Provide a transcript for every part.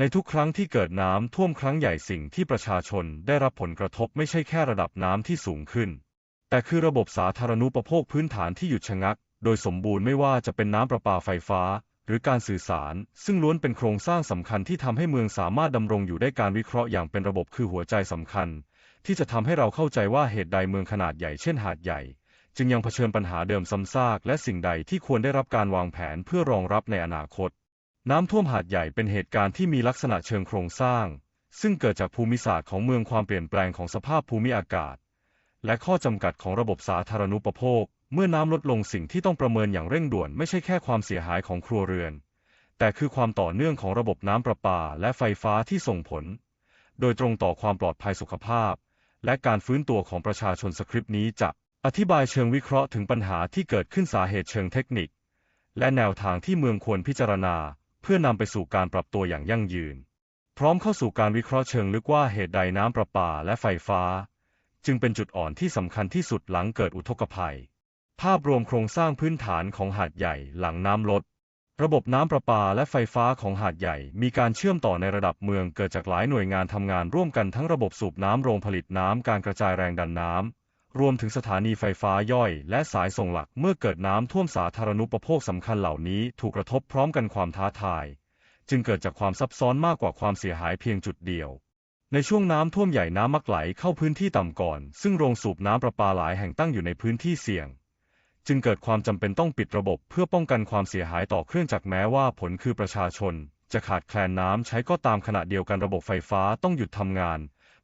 ในทุกครั้งที่เกิดน้ำท่วมครั้งใหญ่สิ่งที่ประชาชนได้รับผลกระทบไม่ใช่แค่ระดับน้ำที่สูงขึ้น แต่คือระบบสาธารณูปโภคพื้นฐานที่หยุดชะงัก โดยสมบูรณ์ไม่ว่าจะเป็นน้ำประปาไฟฟ้า หรือการสื่อสาร ซึ่งล้วนเป็นโครงสร้างสำคัญที่ทำให้เมืองสามารถดำรงอยู่ได้การวิเคราะห์อย่างเป็นระบบคือหัวใจสำคัญ ที่จะทำให้เราเข้าใจว่าเหตุใดเมืองขนาดใหญ่เช่นหาดใหญ่ จึงยังเผชิญปัญหาเดิมซ้ำซากและสิ่งใดที่ควรได้รับการวางแผนเพื่อรองรับในอนาคต น้ำท่วมหาดใหญ่เป็นเหตุการณ์ที่มีลักษณะเชิงโครงสร้าง ซึ่งเกิดจากภูมิศาสตร์ของเมืองความเปลี่ยนแปลงของสภาพภูมิอากาศ และข้อจำกัดของระบบสาธารณูปโภค เมื่อน้ำลดลงสิ่งที่ต้องประเมินอย่างเร่งด่วนไม่ใช่แค่ความเสียหายของครัวเรือน แต่คือความต่อเนื่องของระบบน้ำประปาและไฟฟ้าที่ส่งผล โดยตรงต่อความปลอดภัยสุขภาพ และการฟื้นตัวของประชาชนสคริปต์นี้จะอธิบายเชิงวิเคราะห์ถึงปัญหาที่เกิดขึ้นสาเหตุเชิงเทคนิค และแนวทางที่เมืองควรพิจารณา เพื่อนำไปสู่การปรับตัวอย่างยั่งยืน พร้อมเข้าสู่การวิเคราะห์เชิงลึกว่าเหตุใดน้ำประปาและไฟฟ้า จึงเป็นจุดอ่อนที่สำคัญที่สุดหลังเกิดอุทกภัย ภาพรวมโครงสร้างพื้นฐานของหาดใหญ่หลังน้ำลด ระบบน้ำประปาและไฟฟ้าของหาดใหญ่ มีการเชื่อมต่อในระดับเมืองเกิดจากหลายหน่วยงานทำงานร่วมกันทั้งระบบสูบน้ำโรงผลิตน้ำการกระจายแรงดันน้ำ รวมถึงสถานีไฟฟ้าย่อย และสายส่งหลักเมื่อเกิดน้ำท่วมสาธารณูปโภคสำคัญเหล่านี้ถูกกระทบพร้อมกันความท้าทาย จึงเกิดจากความซับซ้อนมากกว่าความเสียหายเพียงจุดเดียว ในช่วงน้ำท่วมใหญ่น้ำมักไหลเข้าพื้นที่ต่ำก่อน ซึ่งโรงสูบน้ำประปาหลายแห่งตั้งอยู่ในพื้นที่เสี่ยง จึงเกิดความจำเป็นต้องปิดระบบเพื่อป้องกันความเสียหายต่อเครื่องจักรแม้ว่าผลคือประชาชน จะขาดแคลนน้ำใช้ก็ตามขณะเดียวกันระบบไฟฟ้าต้องหยุดทำงาน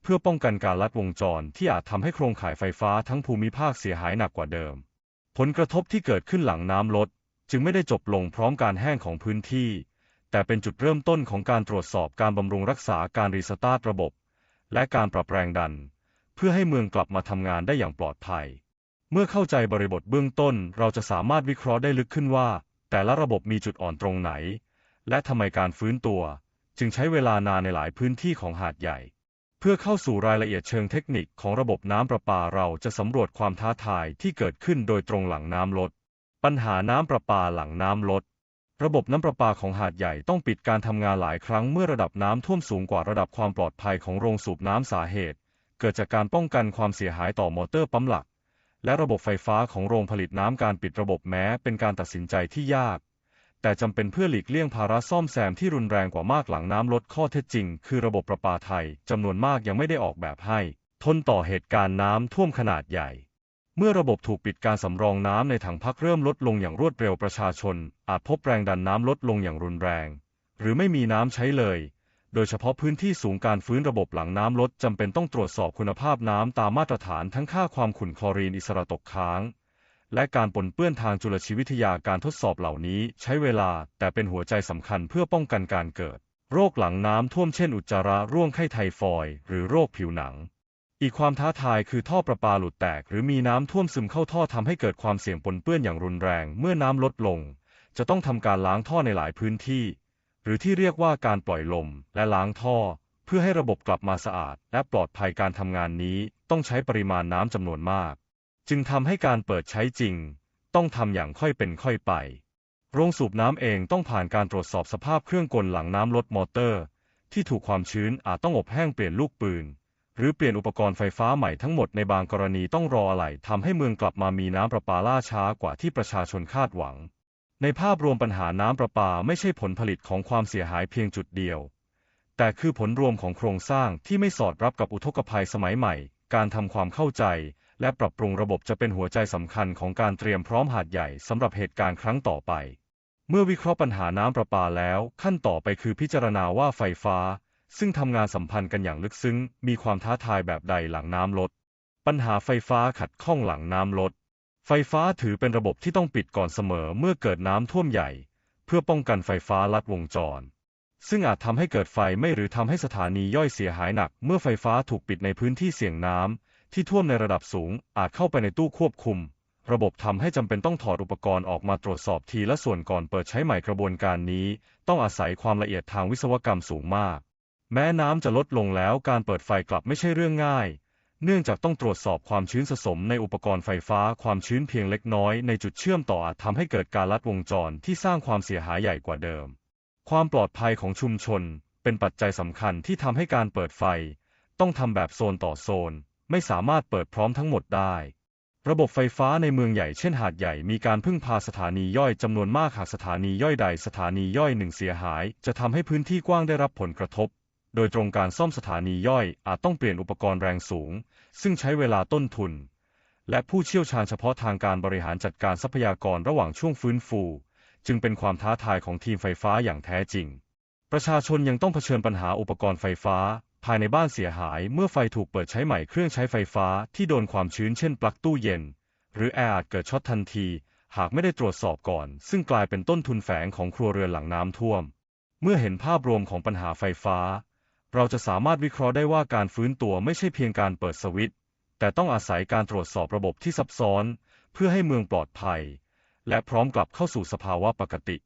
เพื่อป้องกันการลัดวงจรที่อาจทำให้โครงข่ายไฟฟ้าทั้งภูมิภาคเสียหายหนักกว่าเดิม ผลกระทบที่เกิดขึ้นหลังน้ำลด จึงไม่ได้จบลงพร้อมการแห้งของพื้นที่ แต่เป็นจุดเริ่มต้นของการตรวจสอบการบำรุงรักษาการรีสตาร์ทระบบ และการปรับแรงดัน เพื่อให้เมืองกลับมาทำงานได้อย่างปลอดภัย เมื่อเข้าใจบริบทเบื้องต้น เราจะสามารถวิเคราะห์ได้ลึกขึ้นว่า แต่ละระบบมีจุดอ่อนตรงไหน และทำไมการฟื้นตัว จึงใช้เวลานานในหลายพื้นที่ของหาดใหญ่ พื่อเข้าสู่รายละเอียดเชิงเทคนิคของระบบน้ำประปาเราจะสำรวจความท้าทายที่เกิดขึ้นโดยตรงหลังน้ำลด ปัญหาน้ำประปาหลังน้ำลด ระบบน้ำประปาของหาดใหญ่ต้องปิดการทำงานหลายครั้งเมื่อระดับน้ำท่วมสูงกว่าระดับความปลอดภัยของโรงสูบน้ำสาเหตุ เกิดจากการป้องกันความเสียหายต่อมอเตอร์ปั๊มหลัก และระบบไฟฟ้าของโรงผลิตน้ำการปิดระบบแม้เป็นการตัดสินใจที่ยาก แต่จำเป็นเพื่อหลีกเลี่ยงภาระซ่อมแซมที่รุนแรงกว่ามากหลังน้ำลดข้อเท็จจริง คือระบบประปาไทยจำนวนมากยังไม่ได้ออกแบบให้ ทนต่อเหตุการณ์น้ำท่วมขนาดใหญ่ เมื่อระบบถูกปิดการสำรองน้ำในถังพักเริ่มลดลงอย่างรวดเร็วประชาชน อาจพบแรงดันน้ำลดลงอย่างรุนแรง หรือไม่มีน้ำใช้เลย โดยเฉพาะพื้นที่สูงการฟื้นระบบหลังน้ำลดจำเป็นต้องตรวจสอบคุณภาพน้ำตามมาตรฐานทั้งค่าความขุ่นคลอรีนอิสระตกค้าง และการปนเปื้อนทางจุลชีวิทยาการทดสอบเหล่านี้ใช้เวลา แต่เป็นหัวใจสำคัญเพื่อป้องกันการเกิด โรคหลังน้ำท่วมเช่นอุจจาระร่วงไข้ไทฟอยหรือโรคผิวหนัง อีกความท้าทายคือท่อประปาหลุดแตก หรือมีน้ำท่วมซึมเข้าท่อทำให้เกิดความเสี่ยงปนเปื้อนอย่างรุนแรง เมื่อน้ำลดลง จะต้องทำการล้างท่อในหลายพื้นที่ หรือที่เรียกว่าการปล่อยลมและล้างท่อ เพื่อให้ระบบกลับมาสะอาด และปลอดภัยการทำงานนี้ต้องใช้ปริมาณน้ำจำนวนมาก จึงทำให้การเปิดใช้จริง ต้องทำอย่างค่อยเป็นค่อยไป โรงสูบน้ำเองต้องผ่านการตรวจสอบสภาพเครื่องกลหลังน้ำลดมอเตอร์ ที่ถูกความชื้นอาจต้องอบแห้งเปลี่ยนลูกปืน หรือเปลี่ยนอุปกรณ์ไฟฟ้าใหม่ทั้งหมดในบางกรณีต้องรออะไหล่ทำให้เมืองกลับมามีน้ำประปาล่าช้ากว่าที่ประชาชนคาดหวัง ในภาพรวมปัญหาน้ำประปาไม่ใช่ผลผลิตของความเสียหายเพียงจุดเดียว แต่คือผลรวมของโครงสร้างที่ไม่สอดรับกับอุทกภัยสมัยใหม่ การทำความเข้าใจ และปรับปรุงระบบจะเป็นหัวใจสำคัญของการเตรียมพร้อมหาดใหญ่สำหรับเหตุการณ์ครั้งต่อไป เมื่อวิเคราะห์ปัญหาน้ำประปาแล้ว ขั้นต่อไปคือพิจารณาว่าไฟฟ้า ซึ่งทำงานสัมพันธ์กันอย่างลึกซึ้ง มีความท้าทายแบบใดหลังน้ำลด ปัญหาไฟฟ้าขัดข้องหลังน้ำลด ไฟฟ้าถือเป็นระบบที่ต้องปิดก่อนเสมอเมื่อเกิดน้ำท่วมใหญ่ เพื่อป้องกันไฟฟ้าลัดวงจรซึ่งอาจทำให้เกิดไฟไหม้หรือทำให้สถานีย่อยเสียหายหนัก เมื่อไฟฟ้าถูกปิดในพื้นที่เสี่ยงน้ำ ที่ท่วมในระดับสูงอาจเข้าไปในตู้ควบคุม ระบบทำให้จำเป็นต้องถอดอุปกรณ์ออกมาตรวจสอบทีละส่วนก่อนเปิดใช้ใหม่กระบวนการนี้ ต้องอาศัยความละเอียดทางวิศวกรรมสูงมาก แม้น้ำจะลดลงแล้วการเปิดไฟกลับไม่ใช่เรื่องง่าย เนื่องจากต้องตรวจสอบความชื้นสะสมในอุปกรณ์ไฟฟ้าความชื้นเพียงเล็กน้อยในจุดเชื่อมต่ออาจทำให้เกิดการลัดวงจรที่สร้างความเสียหายใหญ่กว่าเดิม ความปลอดภัยของชุมชนเป็นปัจจัยสำคัญที่ทำให้การเปิดไฟ ต้องทำแบบโซนต่อโซน ไม่สามารถเปิดพร้อมทั้งหมดได้ ระบบไฟฟ้าในเมืองใหญ่เช่นหาดใหญ่มีการพึ่งพาสถานีย่อยจำนวนมากหากสถานีย่อยใดสถานีย่อยหนึ่งเสียหาย จะทำให้พื้นที่กว้างได้รับผลกระทบ โดยตรงการซ่อมสถานีย่อยอาจต้องเปลี่ยนอุปกรณ์แรงสูง ซึ่งใช้เวลาต้นทุน และผู้เชี่ยวชาญเฉพาะทางการบริหารจัดการทรัพยากรระหว่างช่วงฟื้นฟู จึงเป็นความท้าทายของทีมไฟฟ้าอย่างแท้จริงประชาชนยังต้องเผชิญปัญหาอุปกรณ์ไฟฟ้า ภายในบ้านเสียหายเมื่อไฟถูกเปิดใช้ใหม่เครื่องใช้ไฟฟ้าที่โดนความชื้นเช่นปลั๊กตู้เย็น หรือแอร์อาจเกิดช็อตทันที หากไม่ได้ตรวจสอบก่อน ซึ่งกลายเป็นต้นทุนแฝงของครัวเรือนหลังน้ำท่วม เมื่อเห็นภาพรวมของปัญหาไฟฟ้า เราจะสามารถวิเคราะห์ได้ว่าการฟื้นตัวไม่ใช่เพียงการเปิดสวิตช์แต่ต้องอาศัยการตรวจสอบระบบที่ซับซ้อน เพื่อให้เมืองปลอดภัย และพร้อมกลับเข้าสู่สภาวะปกติ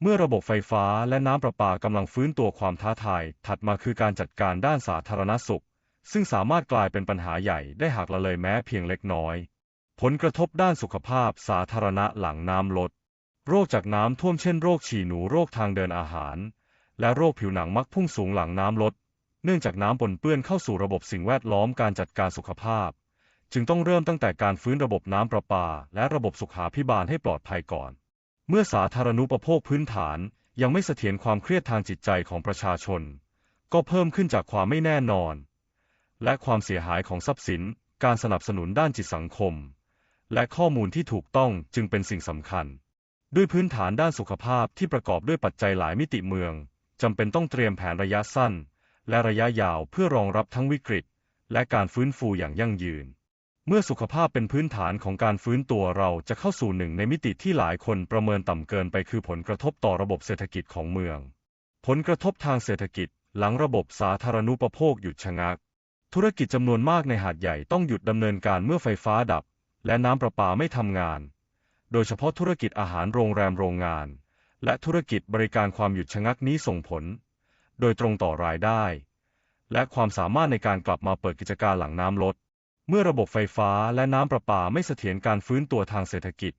เมื่อระบบไฟฟ้าและน้ำประปากำลังฟื้นตัวความท้าทาย ถัดมาคือการจัดการด้านสาธารณสุข ซึ่งสามารถกลายเป็นปัญหาใหญ่ได้หากละเลยแม้เพียงเล็กน้อย ผลกระทบด้านสุขภาพสาธารณะหลังน้ำลด โรคจากน้ำท่วมเช่นโรคฉี่หนูโรคทางเดินอาหาร และโรคผิวหนังมักพุ่งสูงหลังน้ำลด เนื่องจากน้ำปนเปื้อนเข้าสู่ระบบสิ่งแวดล้อมการจัดการสุขภาพ จึงต้องเริ่มตั้งแต่การฟื้นระบบน้ำประปา และระบบสุขาภิบาลให้ปลอดภัยก่อน เมื่อสาธารณูปโภคพื้นฐานยังไม่เสถียรความเครียดทางจิตใจของประชาชน ก็เพิ่มขึ้นจากความไม่แน่นอน และความเสียหายของทรัพย์สิน การสนับสนุนด้านจิตสังคม และข้อมูลที่ถูกต้องจึงเป็นสิ่งสำคัญ ด้วยพื้นฐานด้านสุขภาพที่ประกอบด้วยปัจจัยหลายมิติเมืองจำเป็นต้องเตรียมแผนระยะสั้น และระยะยาวเพื่อรองรับทั้งวิกฤต และการฟื้นฟูอย่างยั่งยืน เมื่อสุขภาพเป็นพื้นฐานของการฟื้นตัวเราจะเข้าสู่หนึ่งในมิติที่หลายคนประเมินต่ำเกินไปคือผลกระทบต่อระบบเศรษฐกิจของเมือง ผลกระทบทางเศรษฐกิจ หลังระบบสาธารณูปโภคหยุดชะงัก ธุรกิจจำนวนมากในหาดใหญ่ต้องหยุดดำเนินการเมื่อไฟฟ้าดับ และน้ำประปาไม่ทำงาน โดยเฉพาะธุรกิจอาหารโรงแรมโรงงาน และธุรกิจบริการความหยุดชะงักนี้ส่งผล โดยตรงต่อรายได้ และความสามารถในการกลับมาเปิดกิจการหลังน้ำลด เมื่อระบบไฟฟ้าและน้ำประปาไม่เสถียรการฟื้นตัวทางเศรษฐกิจ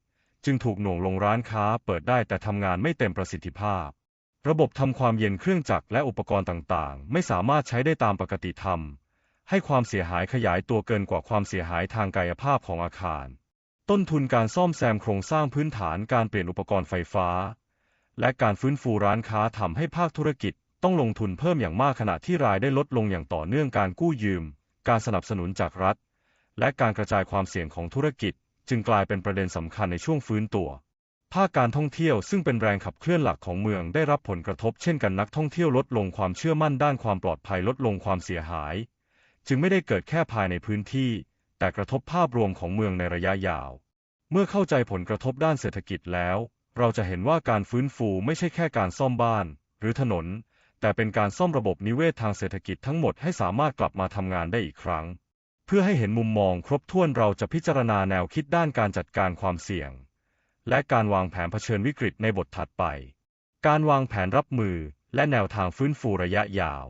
จึงถูกหน่วงลงร้านค้าเปิดได้แต่ทำงานไม่เต็มประสิทธิภาพ ระบบทำความเย็นเครื่องจักรและอุปกรณ์ต่างๆ ไม่สามารถใช้ได้ตามปกติทำให้ความเสียหายขยายตัวเกินกว่าความเสียหายทางกายภาพของอาคาร ต้นทุนการซ่อมแซมโครงสร้างพื้นฐานการเปลี่ยนอุปกรณ์ไฟฟ้า และการฟื้นฟูร้านค้าทำให้ภาคธุรกิจ ต้องลงทุนเพิ่มอย่างมากขณะที่รายได้ลดลงอย่างต่อเนื่องการกู้ยืม การสนับสนุนจากรัฐ และการกระจายความเสี่ยงของธุรกิจ จึงกลายเป็นประเด็นสำคัญในช่วงฟื้นตัว ภาคการท่องเที่ยวซึ่งเป็นแรงขับเคลื่อนหลักของเมืองได้รับผลกระทบเช่นกันนักท่องเที่ยวลดลงความเชื่อมั่นด้านความปลอดภัยลดลงความเสียหาย จึงไม่ได้เกิดแค่ภายในพื้นที่ แต่กระทบภาพรวมของเมืองในระยะยาว เมื่อเข้าใจผลกระทบด้านเศรษฐกิจแล้ว เราจะเห็นว่าการฟื้นฟูไม่ใช่แค่การซ่อมบ้าน หรือถนน แต่เป็นการซ่อมระบบนิเวศทางเศรษฐกิจทั้งหมดให้สามารถกลับมาทำงานได้อีกครั้ง เพื่อให้เห็นมุมมองครบถ้วนเราจะพิจารณาแนวคิดด้านการจัดการความเสี่ยง และการวางแผนเผชิญวิกฤตในบทถัดไป การวางแผนรับมือและแนวทางฟื้นฟูระยะยาว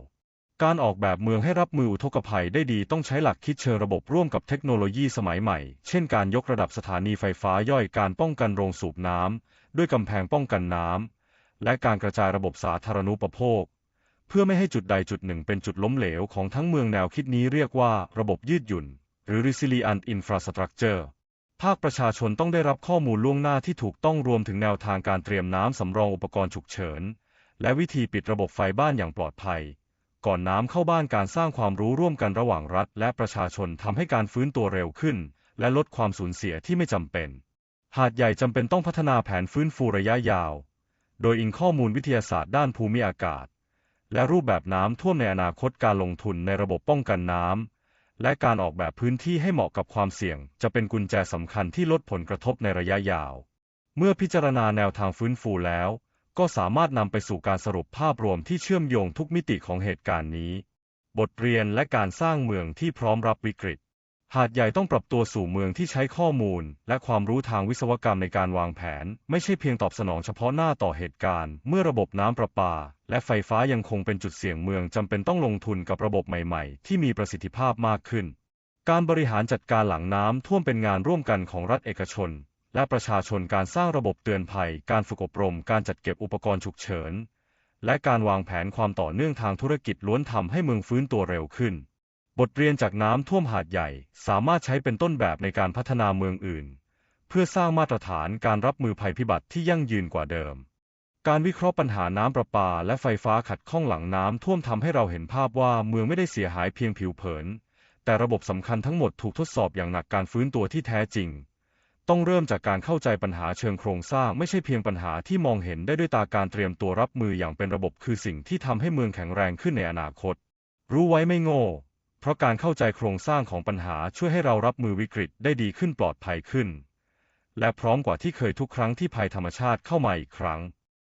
การออกแบบเมืองให้รับมืออุทกภัยได้ดีต้องใช้หลักคิดเชิงระบบร่วมกับเทคโนโลยีสมัยใหม่ เช่นการยกระดับสถานีไฟฟ้าย่อยการป้องกันโรงสูบน้ำด้วยกำแพงป้องกันน้ำและการกระจายระบบสาธารณูปโภค เพื่อไม่ให้จุดใดจุดหนึ่งเป็นจุดล้มเหลวของทั้งเมืองแนวคิดนี้เรียกว่าระบบยืดหยุ่น หรือ resilient infrastructure ภาคประชาชนต้องได้รับข้อมูลล่วงหน้าที่ถูกต้องรวมถึงแนวทางการเตรียมน้ำสำรองอุปกรณ์ฉุกเฉิน และวิธีปิดระบบไฟบ้านอย่างปลอดภัย ก่อนน้ำเข้าบ้านการสร้างความรู้ร่วมกันระหว่างรัฐ และประชาชนทำให้การฟื้นตัวเร็วขึ้น และลดความสูญเสียที่ไม่จำเป็น หาดใหญ่จำเป็นต้องพัฒนาแผนฟื้นฟูระยะยาว โดยอิงข้อมูลวิทยาศาสตร์ด้านภูมิอากาศ และรูปแบบน้ำท่วมในอนาคตการลงทุนในระบบป้องกันน้ำและการออกแบบพื้นที่ให้เหมาะกับความเสี่ยง จะเป็นกุญแจสำคัญที่ลดผลกระทบในระยะยาว เมื่อพิจารณาแนวทางฟื้นฟูแล้ว ก็สามารถนำไปสู่การสรุปภาพรวมที่เชื่อมโยงทุกมิติของเหตุการณ์นี้ บทเรียนและการสร้างเมืองที่พร้อมรับวิกฤต หาดใหญ่ต้องปรับตัวสู่เมืองที่ใช้ข้อมูล และความรู้ทางวิศวกรรมในการวางแผน ไม่ใช่เพียงตอบสนองเฉพาะหน้าต่อเหตุการณ์ เมื่อระบบน้ำประปา และไฟฟ้ายังคงเป็นจุดเสี่ยงเมืองจำเป็นต้องลงทุนกับระบบใหม่ๆ ที่มีประสิทธิภาพมากขึ้น การบริหารจัดการหลังน้ำท่วมเป็นงานร่วมกันของรัฐเอกชน และประชาชนการสร้างระบบเตือนภัย การฝึกอบรม การจัดเก็บอุปกรณ์ฉุกเฉิน และการวางแผนความต่อเนื่องทางธุรกิจล้วนทำให้เมืองฟื้นตัวเร็วขึ้น บทเรียนจากน้ำท่วมหาดใหญ่สามารถใช้เป็นต้นแบบในการพัฒนาเมืองอื่น เพื่อสร้างมาตรฐานการรับมือภัยพิบัติที่ยั่งยืนกว่าเดิม การวิเคราะห์ปัญหาน้ำประปาและไฟฟ้าขัดข้องหลังน้ำท่วมทำให้เราเห็นภาพว่าเมืองไม่ได้เสียหายเพียงผิวเผิน แต่ระบบสำคัญทั้งหมดถูกทดสอบอย่างหนักการฟื้นตัวที่แท้จริง ต้องเริ่มจากการเข้าใจปัญหาเชิงโครงสร้างไม่ใช่เพียงปัญหาที่มองเห็นได้ด้วยตาการเตรียมตัวรับมืออย่างเป็นระบบคือสิ่งที่ทำให้เมืองแข็งแรงขึ้นในอนาคต รู้ไว้ไม่โง่ เพราะการเข้าใจโครงสร้างของปัญหาช่วยให้เรารับมือวิกฤตได้ดีขึ้นปลอดภัยขึ้น และพร้อมกว่าที่เคยทุกครั้งที่ภัยธรรมชาติเข้ามาอีกครั้ง